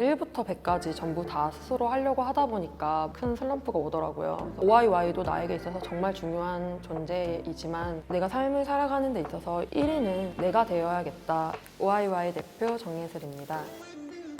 1부터 100까지 전부 다 스스로 하려고 하다 보니까 큰 슬럼프가 오더라고요. OIY도 나에게 있어서 정말 중요한 존재이지만 내가 삶을 살아가는 데 있어서 1위는 내가 되어야겠다. OIY 대표 정예슬입니다.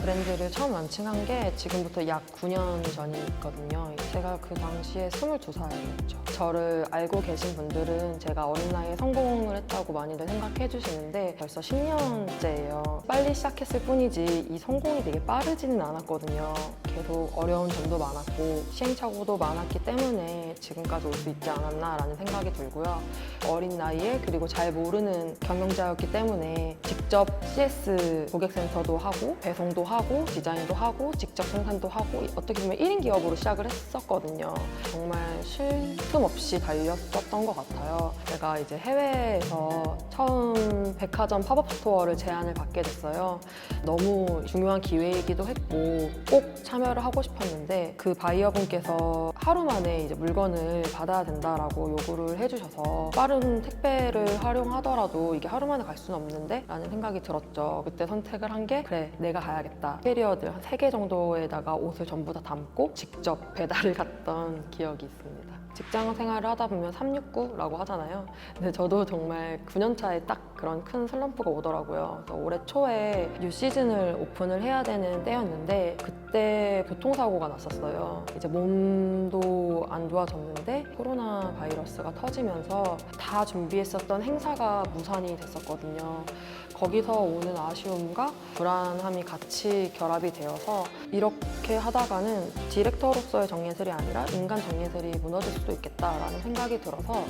브랜드를 처음 런칭한 게 지금부터 약 9년 전이거든요. 제가 그 당시에 22살이었죠. 저를 알고 계신 분들은 제가 어린 나이에 성공을 했다고 많이들 생각해 주시는데 벌써 10년째예요. 빨리 시작했을 뿐이지 이 성공이 되게 빠르지는 않았거든요. 계속 어려운 점도 많았고 시행착오도 많았기 때문에 지금까지 올 수 있지 않았나라는 생각이 들고요. 어린 나이에 그리고 잘 모르는 경영자였기 때문에 직접 CS 고객센터도 하고 배송도 하고 디자인도 하고 직접 생산도 하고 어떻게 보면 1인 기업으로 시작을 했었거든요. 정말 쉴 틈 없이 달렸었던 것 같아요. 제가 이제 해외에서 처음 백화점 팝업 스토어를 제안을 받게 됐어요. 너무 중요한 기회이기도 했고 꼭 참여를 하고 싶었는데 그 바이어분께서 하루 만에 이제 물건을 받아야 된다라고 요구를 해주셔서 빠른 택배를 활용하더라도 이게 하루 만에 갈 수는 없는데 라는 생각 이 들었죠. 그때 선택을 한 게 그래 내가 가야겠다. 캐리어들 한세개 정도에다가 옷을 전부 다 담고 직접 배달을 갔던 기억이 있습니다. 직장 생활을 하다 보면 369라고 하잖아요. 근데 저도 정말 9년 차에 딱 그런 큰 슬럼프가 오더라고요. 그래서 올해 초에 뉴 시즌을 오픈을 해야 되는 때였는데 그때 교통사고가 났었어요. 이제 몸도 안 좋아졌는데 코로나 바이러스가 터지면서 다 준비했었던 행사가 무산이 됐었거든요. 거기서 오는 아쉬움과 불안함이 같이 결합이 되어서 이렇게 하다가는 디렉터로서의 정예슬이 아니라 인간 정예슬이 무너질 수도 있겠다라는 생각이 들어서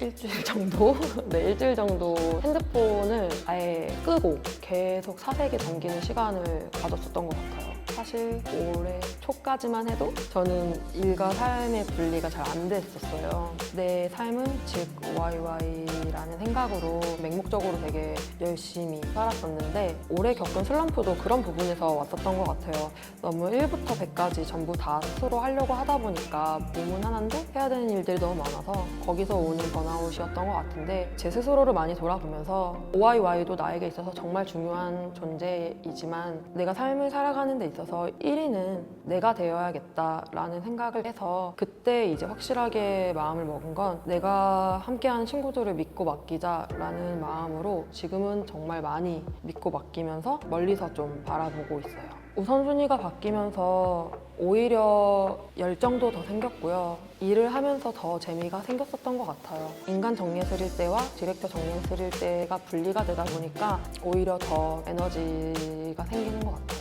일주일 정도, 네, 일주일 정도 핸드폰을 아예 끄고 계속 사색에 잠기는 시간을 가졌었던 것 같아요. 사실 올해 초까지만 해도 저는 일과 삶의 분리가 잘 안 됐었어요. 내 삶은 즉 OIY라는 생각으로 맹목적으로 되게 열심히 살았었는데 올해 겪은 슬럼프도 그런 부분에서 왔었던 것 같아요. 너무 1부터 100까지 전부 다 스스로 하려고 하다 보니까 몸은 하나인데 해야 되는 일들이 너무 많아서 거기서 오는 번아웃이었던 것 같은데 제 스스로를 많이 돌아보면서 OIY도 나에게 있어서 정말 중요한 존재이지만 내가 삶을 살아가는 데 있어서 1위는 내가 되어야겠다라는 생각을 해서 그때 이제 확실하게 마음을 먹은 건 내가 함께하는 친구들을 믿고 맡기자라는 마음으로 지금은 정말 많이 믿고 맡기면서 멀리서 좀 바라보고 있어요. 우선순위가 바뀌면서 오히려 열정도 더 생겼고요. 일을 하면서 더 재미가 생겼었던 것 같아요. 인간 정예슬일 때와 디렉터 정예슬일 때가 분리가 되다 보니까 오히려 더 에너지가 생기는 것 같아요.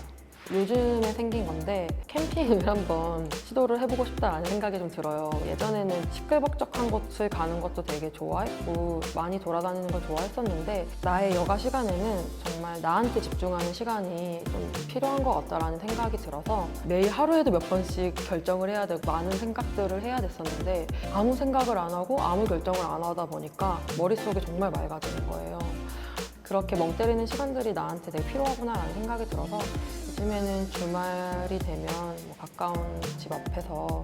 요즘에 생긴 건데 캠핑을 한번 시도를 해보고 싶다라는 생각이 좀 들어요. 예전에는 시끌벅적한 곳을 가는 것도 되게 좋아했고 많이 돌아다니는 걸 좋아했었는데 나의 여가 시간에는 정말 나한테 집중하는 시간이 좀 필요한 것 같다라는 생각이 들어서 매일 하루에도 몇 번씩 결정을 해야 되고 많은 생각들을 해야 됐었는데 아무 생각을 안 하고 아무 결정을 안 하다 보니까 머릿속이 정말 맑아지는 거예요. 그렇게 멍 때리는 시간들이 나한테 되게 필요하구나라는 생각이 들어서 요즘에는 주말이 되면 뭐 가까운 집 앞에서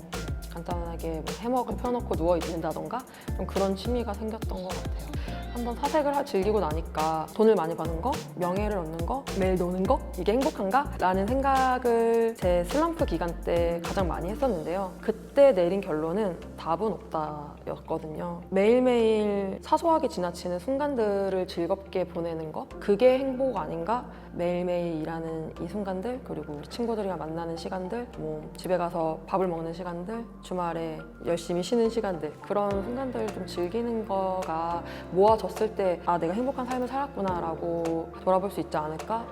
간단하게 뭐 해먹을 펴놓고 누워 있는다던가 좀 그런 취미가 생겼던 것 같아요. 한번 사색을 하- 즐기고 나니까 돈을 많이 버는 거, 명예를 얻는 거, 매일 노는 거 이게 행복한가? 라는 생각을 제 슬럼프 기간 때 가장 많이 했었는데요. 그때 내린 결론은 답은 없다였거든요. 매일매일 사소하게 지나치는 순간들을 즐겁게 보내는 거 그게 행복 아닌가? 매일매일 일하는 이 순간들 그리고 친구들이랑 만나는 시간들 뭐 집에 가서 밥을 먹는 시간들 주말에 열심히 쉬는 시간들 그런 순간들 좀 즐기는 거가 모아 졌을 때 아 내가 행복한 삶을 살았구나라고 돌아볼 수 있지 않을까